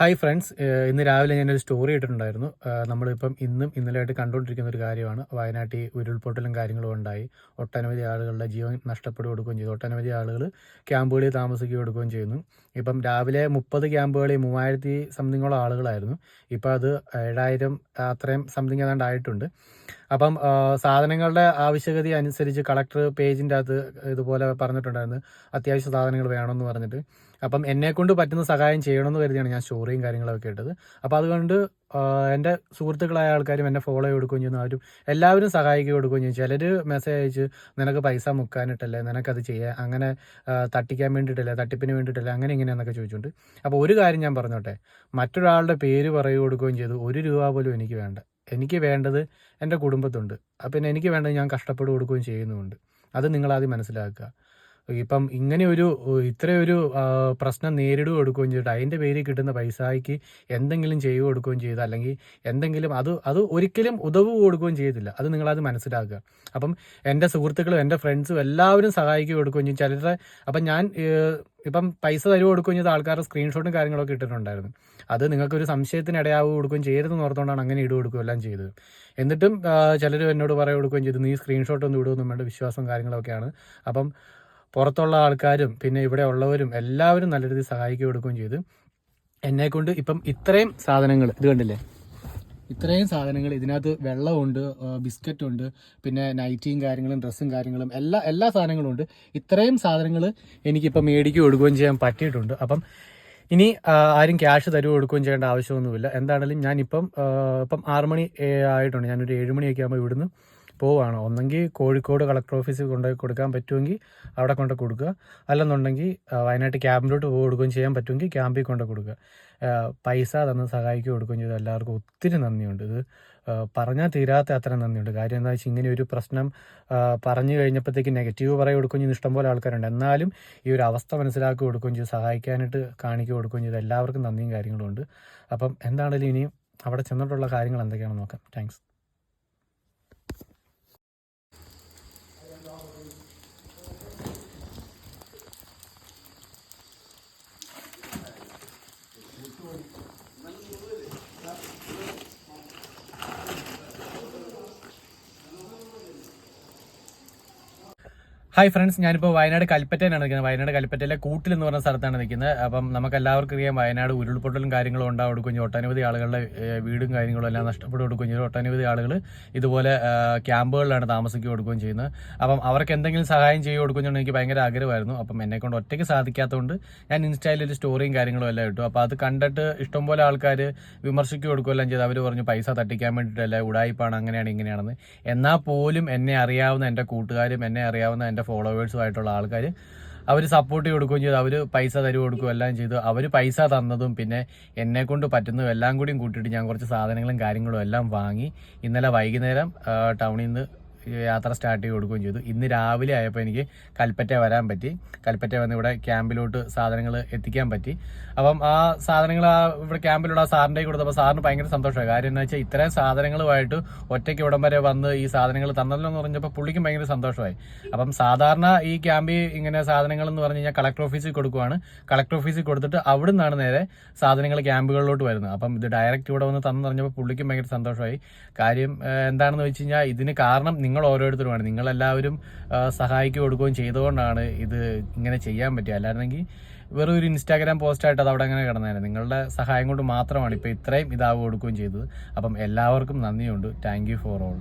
Hi friends ഇന്ന് രാവിലെ ഞാനൊരു സ്റ്റോറി ഇട്ടിട്ടുണ്ടായിരുന്നു. നമ്മളിപ്പം ഇന്നും ഇന്നലെയായിട്ട് കണ്ടുകൊണ്ടിരിക്കുന്ന ഒരു കാര്യമാണ്. വയനാട്ടിൽ ഉരുൾപൊട്ടലും കാര്യങ്ങളും ഉണ്ടായി. ഒട്ടനവധി ആളുകളുടെ ജീവൻ നഷ്ടപ്പെടുകയും കൊടുക്കുകയും ചെയ്തു. ഒട്ടനവധി ആളുകൾ ക്യാമ്പുകളിൽ താമസിക്കുകയും കൊടുക്കുകയും ചെയ്യുന്നു. ഇപ്പം രാവിലെ മുപ്പത് ക്യാമ്പുകളിൽ മൂവായിരത്തി സംതിങ്ങോളം ആളുകളായിരുന്നു. ഇപ്പം അത് ഏഴായിരം അത്രയും സംതിങ് ഏതാണ്ട് ആയിട്ടുണ്ട് അപ്പം സാധനങ്ങളുടെ ആവശ്യകത അനുസരിച്ച് കളക്ടർ പേജിന്റെ അകത്ത് ഇതുപോലെ പറഞ്ഞിട്ടുണ്ടായിരുന്നു. അത്യാവശ്യ സാധനങ്ങൾ വേണമെന്ന് പറഞ്ഞിട്ട്. അപ്പം എന്നെ കൊണ്ട് പറ്റുന്ന സഹായം ചെയ്യണമെന്ന് കരുതിയാണ് ഞാൻ സ്റ്റോറിയും കാര്യങ്ങളൊക്കെ ഇട്ടത്. അപ്പോൾ അതുകൊണ്ട് എന്റെ സുഹൃത്തുക്കളായ ആൾക്കാരും എന്നെ ഫോളോ ചെയ്ത്. കൊടുക്കുകയും ചെയ്യുന്നു അവരും എല്ലാവരും സഹായിക്കുക കൊടുക്കുകയും ചെയ്യും ചിലർ മെസ്സേജ് അയച്ച് നിനക്ക് പൈസ മുക്കാനിട്ടല്ലേ? നിനക്കത് ചെയ്യാൻ അങ്ങനെ തട്ടിക്കാൻ വേണ്ടിയിട്ടല്ലേ? തട്ടിപ്പിന് വേണ്ടിയിട്ടല്ലേ? അങ്ങനെ ഇങ്ങനെയെന്നൊക്കെ ചോദിച്ചിട്ടുണ്ട് അപ്പോൾ ഒരു കാര്യം ഞാൻ പറഞ്ഞോട്ടെ. മറ്റൊരാളുടെ പേര് പറയുക കൊടുക്കുകയും ചെയ്തു. ഒരു രൂപ പോലും എനിക്ക് വേണ്ട. എനിക്ക് വേണ്ടത് എന്റെ കുടുംബത്തുണ്ട്. പിന്നെ എനിക്ക് വേണ്ടത് ഞാൻ കഷ്ടപ്പെട്ട് കൊടുക്കുകയും ചെയ്യുന്നുമുണ്ട്. അത് നിങ്ങളാദ്യം മനസ്സിലാക്കുക. ഇപ്പം ഇങ്ങനെ ഒരു ഇത്രയൊരു പ്രശ്നം നേരിടുക കൊടുക്കുകയും ചെയ്തിട്ട് അതിന്റെ പേരിൽ കിട്ടുന്ന പൈസയ്ക്ക് എന്തെങ്കിലും ചെയ്യുക കൊടുക്കുകയും ചെയ്ത് അല്ലെങ്കിൽ എന്തെങ്കിലും അത് അത് ഒരിക്കലും ഉദവ് കൊടുക്കുകയും ചെയ്തില്ല അത് നിങ്ങളത് മനസ്സിലാക്കുക. അപ്പം എന്റെ സുഹൃത്തുക്കളും എന്റെ ഫ്രണ്ട്സും എല്ലാവരും സഹായിക്കുക കൊടുക്കുകയും ചെയ്യും. ചിലരുടെ അപ്പം ഞാൻ ഇപ്പം പൈസ തരുവ് കൊടുക്കുകയും ചെയ്ത ആൾക്കാരുടെ സ്ക്രീൻഷോട്ടും കാര്യങ്ങളൊക്കെ ഇട്ടിട്ടുണ്ടായിരുന്നു. അത് നിങ്ങൾക്കൊരു സംശയത്തിന് ഇടയാവുക കൊടുക്കുകയും ചെയ്യരുതെന്ന് ഓർത്തുകൊണ്ടാണ് അങ്ങനെ ഇടുക കൊടുക്കുകയും എല്ലാം ചെയ്തത്. എന്നിട്ടും ചിലർ എന്നോട് പറയുക കൊടുക്കുകയും ചെയ്തു നീ സ്ക്രീൻഷോട്ട് ഒന്നും ഇടുകയൊന്നും വേണ്ട വിശ്വാസം കാര്യങ്ങളൊക്കെയാണ്. അപ്പം പുറത്തുള്ള ആൾക്കാരും പിന്നെ ഇവിടെ ഉള്ളവരും എല്ലാവരും നല്ല രീതിയിൽ സഹായിക്കുക കൊടുക്കുകയും ചെയ്തു. എന്നെ കൊണ്ട് ഇപ്പം ഇത്രയും സാധനങ്ങൾ ഇത് കണ്ടില്ലേ? ഇത്രയും സാധനങ്ങൾ ഇതിനകത്ത് വെള്ളമുണ്ട് ബിസ്ക്കറ്റ് ഉണ്ട് പിന്നെ നൈറ്റിയും കാര്യങ്ങളും ഡ്രസ്സും കാര്യങ്ങളും എല്ലാ എല്ലാ സാധനങ്ങളും ഉണ്ട്. ഇത്രയും സാധനങ്ങൾ എനിക്കിപ്പം മേടിക്കുക കൊടുക്കുകയും ചെയ്യാൻ പറ്റിയിട്ടുണ്ട്. അപ്പം ഇനി ആരും ക്യാഷ് തരുവോ കൊടുക്കുകയും ചെയ്യേണ്ട ആവശ്യമൊന്നുമില്ല. എന്താണെങ്കിലും ഞാനിപ്പം ഇപ്പം ആറുമണി ആയിട്ടുണ്ട്. ഞാനൊരു ഏഴുമണിയൊക്കെ ആകുമ്പോൾ ഇവിടുന്ന് പോവുകയാണ് ഒന്നെങ്കിൽ കോഴിക്കോട് കളക്ടർ ഓഫീസിൽ കൊണ്ടുപോയി കൊടുക്കാൻ പറ്റുമെങ്കിൽ അവിടെ കൊണ്ട് കൊടുക്കുക. അല്ലെന്നുണ്ടെങ്കിൽ വയനാട്ട് ക്യാമ്പിലോട്ട് പോയി കൊടുക്കുകയും ചെയ്യാൻ പറ്റുമെങ്കിൽ ക്യാമ്പിൽ കൊണ്ട് കൊടുക്കുക. പൈസ തന്ന് സഹായിക്കുക കൊടുക്കുകയും ചെയ്തു എല്ലാവർക്കും ഒത്തിരി നന്ദിയുണ്ട്. ഇത് പറഞ്ഞാൽ തീരാത്ത അത്ര നന്ദിയുണ്ട്. കാര്യം എന്താ വെച്ചാൽ ഇങ്ങനെ ഒരു പ്രശ്നം പറഞ്ഞു കഴിഞ്ഞപ്പോഴത്തേക്ക് നെഗറ്റീവ് പറയുക കൊടുക്കുകയും ചെയ്ത് ഇഷ്ടംപോലെ ആൾക്കാരുണ്ട്. എന്നാലും ഈ ഒരു അവസ്ഥ മനസ്സിലാക്കി കൊടുക്കുകയും ചെയ്ത് സഹായിക്കാനായിട്ട് കാണിക്കുക കൊടുക്കുകയും ചെയ്ത് എല്ലാവർക്കും നന്ദിയും കാര്യങ്ങളും ഉണ്ട്. അപ്പം എന്താണെങ്കിലും ഇനിയും അവിടെ ചെന്നിട്ടുള്ള കാര്യങ്ങൾ എന്തൊക്കെയാണെന്ന് നോക്കാം. താങ്ക്സ്. ഹായ് ഫ്രണ്ട്സ് ഞാനിപ്പോൾ വയനാട് കൽപ്പറ്റയിലാണ് നിൽക്കുന്നത്. വയനാട് കൽപ്പറ്റയിലെ കൂട്ടിൽ എന്ന് പറഞ്ഞ സ്ഥലത്താണ് നിൽക്കുന്നത്. അപ്പം നമുക്ക് എല്ലാവർക്കും അറിയാം വയനാട് ഉരുൾപൊട്ടലും കാര്യങ്ങളും ഉണ്ടാവും കൊടുക്കുകയും ഒട്ടനവധി ആളുകളുടെ വീടും കാര്യങ്ങളും എല്ലാം നഷ്ടപ്പെട്ടു കൊടുക്കുകയും ഒട്ടനവധി ആളുകൾ ഇതുപോലെ ക്യാമ്പുകളിലാണ് താമസിക്കുക കൊടുക്കുകയും ചെയ്യുന്നത്. അപ്പം അവർക്ക് എന്തെങ്കിലും സഹായം ചെയ്ത് കൊടുക്കുകയും എനിക്ക് ഭയങ്കര ആഗ്രഹമായിരുന്നു. അപ്പം എന്നെ കൊണ്ട് ഒറ്റയ്ക്ക് സാധിക്കാത്തതുകൊണ്ട് ഞാൻ ഇൻസ്റ്റയിൽ ഒരു സ്റ്റോറിയും കാര്യങ്ങളും എല്ലാം ഇട്ടു. അപ്പോൾ അത് കണ്ടിട്ട് ഇഷ്ടംപോലെ ആൾക്കാർ വിമർശിക്കുക കൊടുക്കുകയെല്ലാം ചെയ്ത്. അവർ പറഞ്ഞു പൈസ തട്ടിക്കാൻ വേണ്ടിയിട്ടല്ല ഉടായിപ്പാണ് അങ്ങനെയാണ് ഇങ്ങനെയാണെന്ന്. എന്നാൽ പോലും എന്നെ അറിയാവുന്ന എന്റെ കൂട്ടുകാരും എന്നെ അറിയാവുന്ന എന്റെ ഫോളോവേഴ്സും ആയിട്ടുള്ള ആൾക്കാർ അവർ സപ്പോർട്ട് കൊടുക്കുകയും ചെയ്തു. അവർ പൈസ തരുവ് കൊടുക്കുകയും എല്ലാം ചെയ്തു. അവർ പൈസ തന്നതും പിന്നെ എന്നെ കൊണ്ട് പറ്റുന്നതും എല്ലാം കൂടിയും കൂട്ടിയിട്ട് ഞാൻ കുറച്ച് സാധനങ്ങളും കാര്യങ്ങളും എല്ലാം വാങ്ങി ഇന്നലെ വൈകുന്നേരം ടൗണിൽ നിന്ന് യാത്ര സ്റ്റാർട്ട് ചെയ്ത് കൊടുക്കുകയും ചെയ്തു. ഇന്ന് രാവിലെ ആയപ്പോൾ എനിക്ക് കൽപ്പറ്റ വരാൻ പറ്റി. കൽപ്പറ്റ വന്ന് ഇവിടെ ക്യാമ്പിലോട്ട് സാധനങ്ങൾ എത്തിക്കാൻ പറ്റി. അപ്പം ആ സാധനങ്ങൾ ആ ഇവിടെ ക്യാമ്പിലൂടെ ആ സാറിന്റെ കൊടുത്തപ്പോൾ സാറിന് ഭയങ്കര സന്തോഷമായി. കാര്യം എന്ന് വെച്ചാൽ ഇത്രയും സാധനങ്ങളുമായിട്ട് ഒറ്റയ്ക്ക് ഇവിടം വരെ വന്ന് ഈ സാധനങ്ങൾ തന്നല്ലോ എന്ന് പറഞ്ഞപ്പോൾ പുള്ളിക്കും ഭയങ്കര സന്തോഷമായി. അപ്പം സാധാരണ ഈ ക്യാമ്പിൽ ഇങ്ങനെ സാധനങ്ങൾ എന്ന് പറഞ്ഞു കഴിഞ്ഞാൽ കളക്ടർ ഓഫീസിൽ കൊടുക്കുവാണ്. കളക്ടർ ഓഫീസിൽ കൊടുത്തിട്ട് അവിടെ നിന്നാണ് നേരെ സാധനങ്ങൾ ക്യാമ്പുകളിലോട്ട് വരുന്നത്. അപ്പം ഇത് ഡയറക്റ്റ് ഇവിടെ വന്ന് തന്നു പറഞ്ഞപ്പോൾ പുള്ളിക്കും ഭയങ്കര സന്തോഷമായി. കാര്യം എന്താണെന്ന് വെച്ച് കഴിഞ്ഞാൽ ഇതിന് കാരണം നിങ്ങൾ ഓരോരുത്തരുമാണ് നിങ്ങളെല്ലാവരും സഹായിക്കുകയും സഹായിക്കുക കൊടുക്കുകയും ചെയ്തുകൊണ്ടാണ് ഇത് ഇങ്ങനെ ചെയ്യാൻ പറ്റുക അല്ലായിരുന്നെങ്കിൽ വെറും ഒരു ഇൻസ്റ്റാഗ്രാം പോസ്റ്റായിട്ട് അത് അവിടെ അങ്ങനെ കിടന്നേനെ നിങ്ങളുടെ സഹായം കൊണ്ട് മാത്രമാണ് ഇപ്പോൾ ഇത്രയും ഇതാവുക കൊടുക്കുകയും ചെയ്തത്. അപ്പം എല്ലാവർക്കും നന്ദിയുണ്ട്. Thank for all